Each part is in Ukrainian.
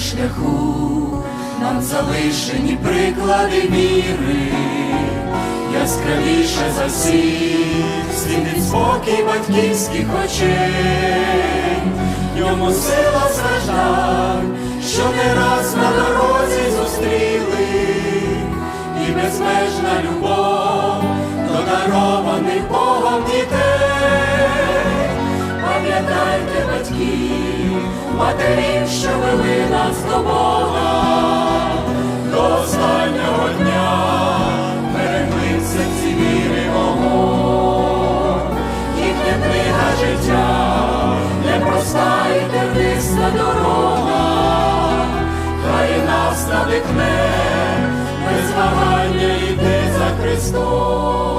шляху. Нам залишені приклади віри, яскравіше за всіх світить спокій батьківських очей, В ньому сила страждань, що не раз на дорозі зустріли, і безмежна любов матерів, що вели нас до Бога, до останнього дня. Берегли в серці віри вогонь, їхня книга життя, непроста і терниста дорога, хай нас надихне, без вагання йти за Христом.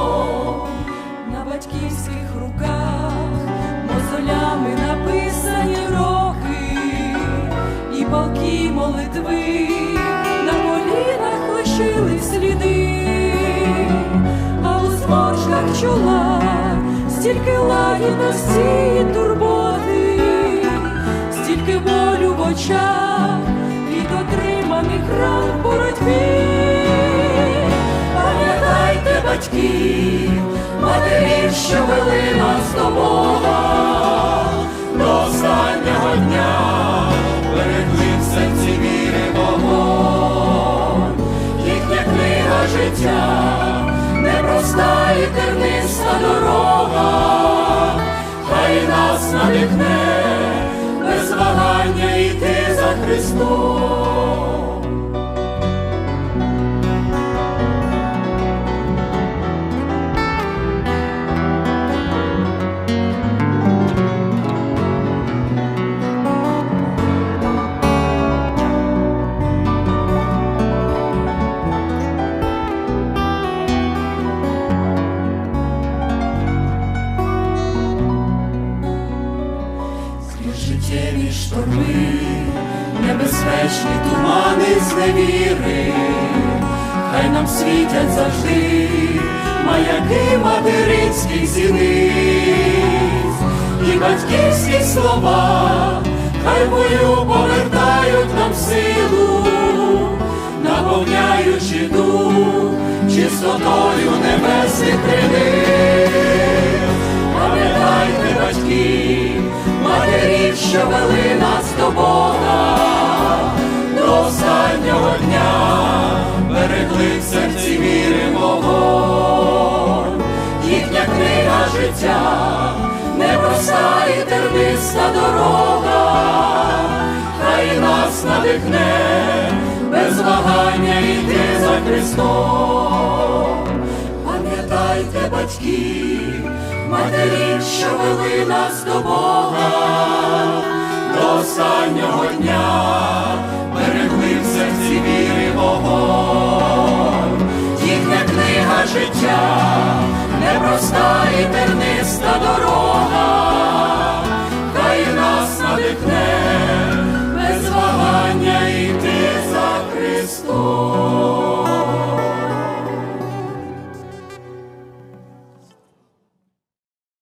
Молитви на колінах лишили сліди, а у зморшках чола стільки лагідності і турботи, стільки болю в очах від отриманих ран боротьбі. Пам'ятайте батьків, матерів, що вели нас до Бога, і терниста дорога, хай нас надихне, без вагання йти за Христом. Життєві небезпечні тумани з невіри, хай нам світять завжди маяки материнських зіниць і батьківські слова, хай бою повертають нам силу, наповняючи дух чистотою небесних життя, непроста і терниста дорога, хай нас надихне, без вагання йти за Христом. Пам'ятайте батьків, матерів, що вели нас до Бога, до останнього дня Христос.